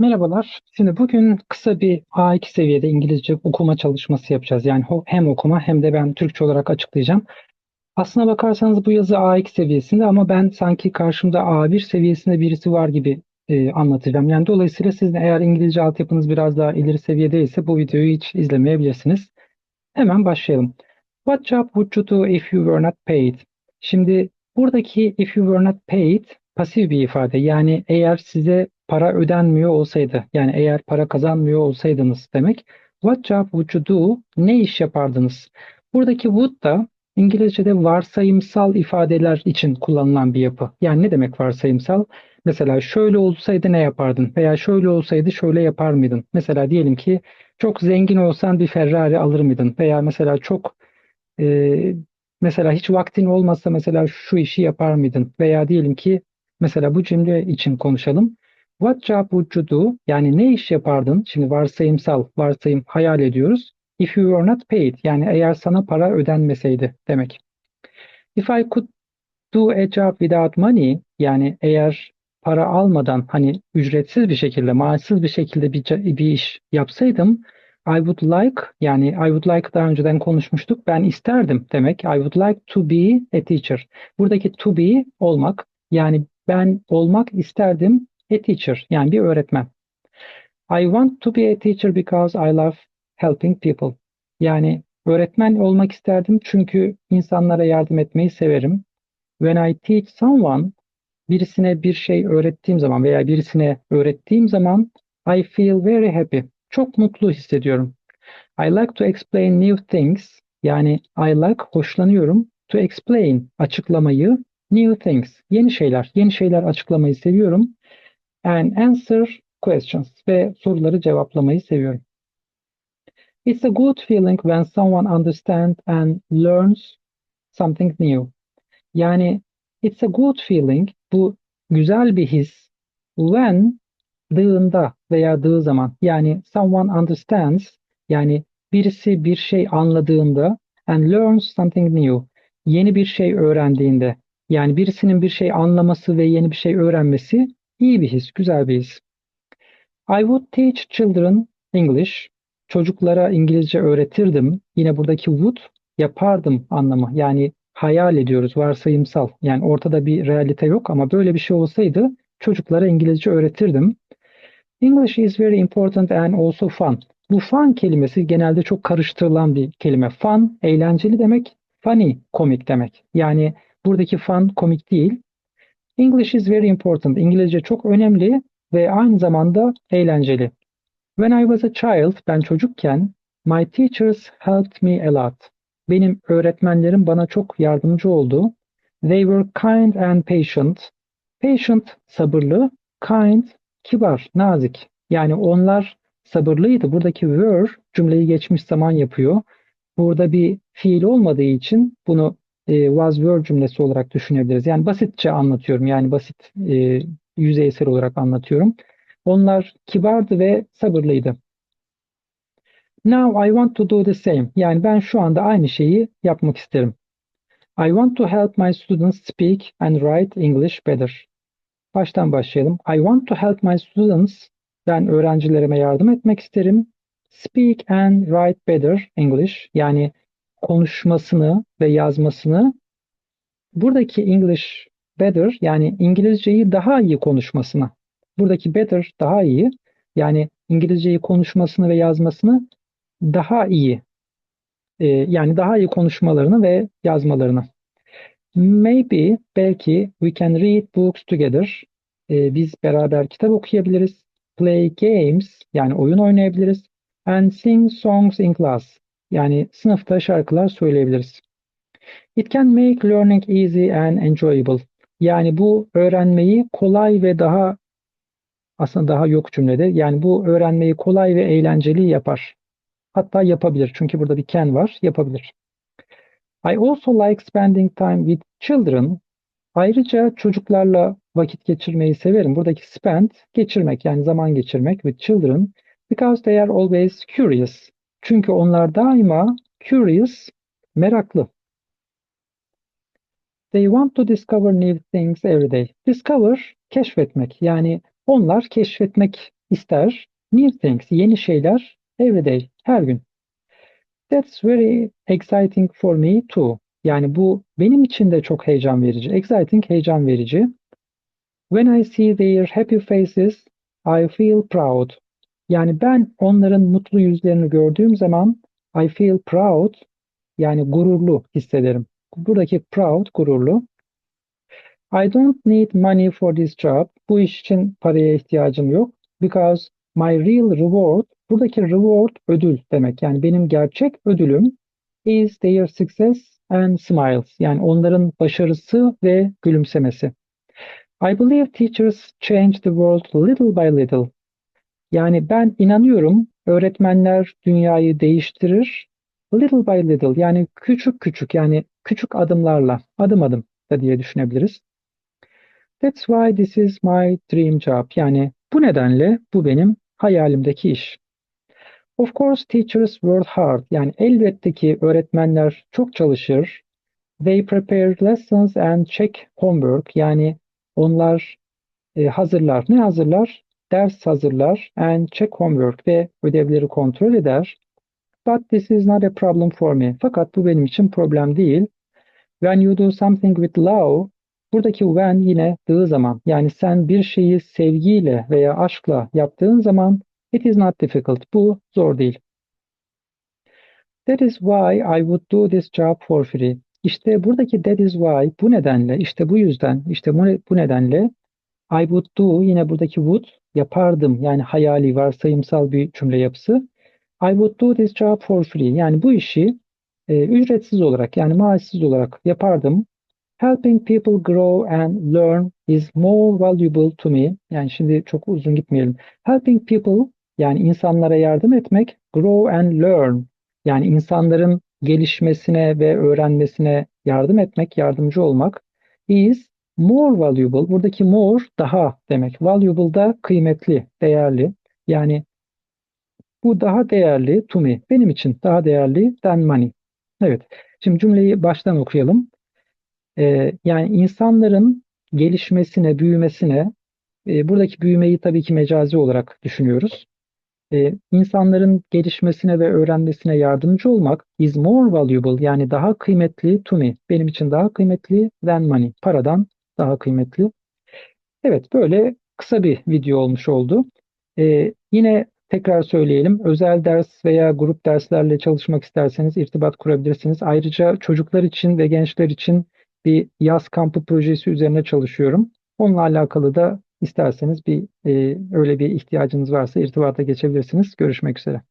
Merhabalar. Şimdi bugün kısa bir A2 seviyede İngilizce okuma çalışması yapacağız. Yani hem okuma hem de ben Türkçe olarak açıklayacağım. Aslına bakarsanız bu yazı A2 seviyesinde ama ben sanki karşımda A1 seviyesinde birisi var gibi e, anlatacağım. Yani dolayısıyla sizin eğer İngilizce altyapınız biraz daha ileri seviyedeyse bu videoyu hiç izlemeyebilirsiniz. Hemen başlayalım. What job would you do if you were not paid? Şimdi buradaki if you were not paid pasif bir ifade. Yani eğer size para ödenmiyor olsaydı, yani eğer para kazanmıyor olsaydınız demek. What job would you do? Ne iş yapardınız? Buradaki would da İngilizce'de varsayımsal ifadeler için kullanılan bir yapı. Yani ne demek varsayımsal? Mesela şöyle olsaydı ne yapardın? Veya şöyle olsaydı şöyle yapar mıydın? Mesela diyelim ki çok zengin olsan bir Ferrari alır mıydın? Veya mesela çok e, mesela hiç vaktin olmazsa mesela şu işi yapar mıydın? Veya diyelim ki mesela bu cümle için konuşalım. What job would you do? Yani ne iş yapardın? Şimdi varsayımsal, varsayım hayal ediyoruz. If you were not paid, yani eğer sana para ödenmeseydi demek. If I could do a job without money, yani eğer para almadan hani ücretsiz bir şekilde, maaşsız bir şekilde bir, bir iş yapsaydım, I would like yani I would like daha önceden konuşmuştuk. Ben isterdim demek. I would like to be a teacher. Buradaki to be olmak yani ben olmak isterdim a teacher yani bir öğretmen. I want to be a teacher because I love helping people. Yani öğretmen olmak isterdim çünkü insanlara yardım etmeyi severim. When I teach someone birisine bir şey öğrettiğim zaman veya birisine öğrettiğim zaman I feel very happy. Çok mutlu hissediyorum. I like to explain new things. Yani I like hoşlanıyorum. To explain açıklamayı. New things yeni şeyler. Yeni şeyler açıklamayı seviyorum. And answer questions ve soruları cevaplamayı seviyorum. It's a good feeling when someone understands and learns something new. Yani it's a good feeling bu güzel bir his when dığında veya dığı zaman yani someone understands yani birisi bir şey anladığında and learns something new yeni bir şey öğrendiğinde yani birisinin bir şey anlaması ve yeni bir şey öğrenmesi iyi bir his, güzel bir his. I would teach children English. Çocuklara İngilizce öğretirdim. Yine buradaki would yapardım anlamı. Yani hayal ediyoruz, varsayımsal. Yani ortada bir realite yok ama böyle bir şey olsaydı çocuklara İngilizce öğretirdim. English is very important and also fun. Bu fun kelimesi genelde çok karıştırılan bir kelime. Fun, eğlenceli demek. Funny, komik demek. Yani buradaki fun komik değil. English is very important. İngilizce çok önemli ve aynı zamanda eğlenceli. When I was a child, ben çocukken, my teachers helped me a lot. Benim öğretmenlerim bana çok yardımcı oldu. They were kind and patient. Patient, sabırlı. Kind, kibar, nazik. Yani onlar sabırlıydı. Buradaki were cümleyi geçmiş zaman yapıyor. Burada bir fiil olmadığı için bunu e, was were cümlesi olarak düşünebiliriz. Yani basitçe anlatıyorum. Yani basit e, yüzeysel olarak anlatıyorum. Onlar kibardı ve sabırlıydı. Now I want to do the same. Yani ben şu anda aynı şeyi yapmak isterim. I want to help my students speak and write English better. Baştan başlayalım. I want to help my students. Ben öğrencilerime yardım etmek isterim. Speak and write better English. Yani konuşmasını ve yazmasını buradaki English better yani İngilizceyi daha iyi konuşmasını. Buradaki better daha iyi. Yani İngilizceyi konuşmasını ve yazmasını daha iyi. Ee, yani daha iyi konuşmalarını ve yazmalarını. Maybe belki we can read books together. Ee, biz beraber kitap okuyabiliriz. Play games yani oyun oynayabiliriz. And sing songs in class. Yani sınıfta şarkılar söyleyebiliriz. It can make learning easy and enjoyable. Yani bu öğrenmeyi kolay ve daha aslında daha yok cümlede. Yani bu öğrenmeyi kolay ve eğlenceli yapar. Hatta yapabilir. Çünkü burada bir can var. Yapabilir. I also like spending time with children. Ayrıca çocuklarla vakit geçirmeyi severim. Buradaki spend geçirmek yani zaman geçirmek with children because they are always curious. Çünkü onlar daima curious, meraklı. They want to discover new things every day. Discover, keşfetmek. Yani Onlar keşfetmek ister. New things, yeni şeyler every day, her gün. That's very exciting for me too. Yani bu benim için de çok heyecan verici. Exciting, heyecan verici. When I see their happy faces, I feel proud. Yani ben onların mutlu yüzlerini gördüğüm zaman I feel proud, yani gururlu hissederim. Buradaki proud, gururlu. I don't need money for this job. Bu iş için paraya ihtiyacım yok. Because my real reward, buradaki reward ödül demek. Yani benim gerçek ödülüm is their success and smiles. Yani onların başarısı ve gülümsemesi. I believe teachers change the world little by little. Yani ben inanıyorum öğretmenler dünyayı değiştirir little by little yani küçük küçük yani küçük adımlarla adım adım da diye düşünebiliriz. That's why this is my dream job. Yani bu nedenle bu benim hayalimdeki iş. Of course teachers work hard. Yani elbette ki öğretmenler çok çalışır. They prepare lessons and check homework. Yani onlar e, hazırlar. Ne hazırlar? Ders hazırlar and check homework ve ödevleri kontrol eder. But this is not a problem for me. Fakat bu benim için problem değil. When you do something with love, buradaki when yine dığı zaman. Yani sen bir şeyi sevgiyle veya aşkla yaptığın zaman it is not difficult. Bu zor değil. That is why I would do this job for free. İşte buradaki that is why bu nedenle, işte bu yüzden, işte bu, bu nedenle I would do yine buradaki would yapardım. Yani hayali, varsayımsal bir cümle yapısı. I would do this job for free. Yani bu işi e, ücretsiz olarak yani maaşsız olarak yapardım. Helping people grow and learn is more valuable to me. Yani şimdi çok uzun gitmeyelim. Helping people yani insanlara yardım etmek, grow and learn yani insanların gelişmesine ve öğrenmesine yardım etmek, yardımcı olmak is more valuable. Buradaki more daha demek. Valuable da kıymetli, değerli. Yani bu daha değerli to me. Benim için daha değerli than money. Evet. Şimdi cümleyi baştan okuyalım. Ee, yani insanların gelişmesine, büyümesine, e, buradaki büyümeyi tabii ki mecazi olarak düşünüyoruz. Ee, insanların gelişmesine ve öğrenmesine yardımcı olmak is more valuable yani daha kıymetli to me. Benim için daha kıymetli than money. Paradan daha kıymetli. Evet böyle kısa bir video olmuş oldu. Ee, yine tekrar söyleyelim. Özel ders veya grup derslerle çalışmak isterseniz irtibat kurabilirsiniz. Ayrıca çocuklar için ve gençler için bir yaz kampı projesi üzerine çalışıyorum. Onunla alakalı da isterseniz bir e, öyle bir ihtiyacınız varsa irtibata geçebilirsiniz. Görüşmek üzere.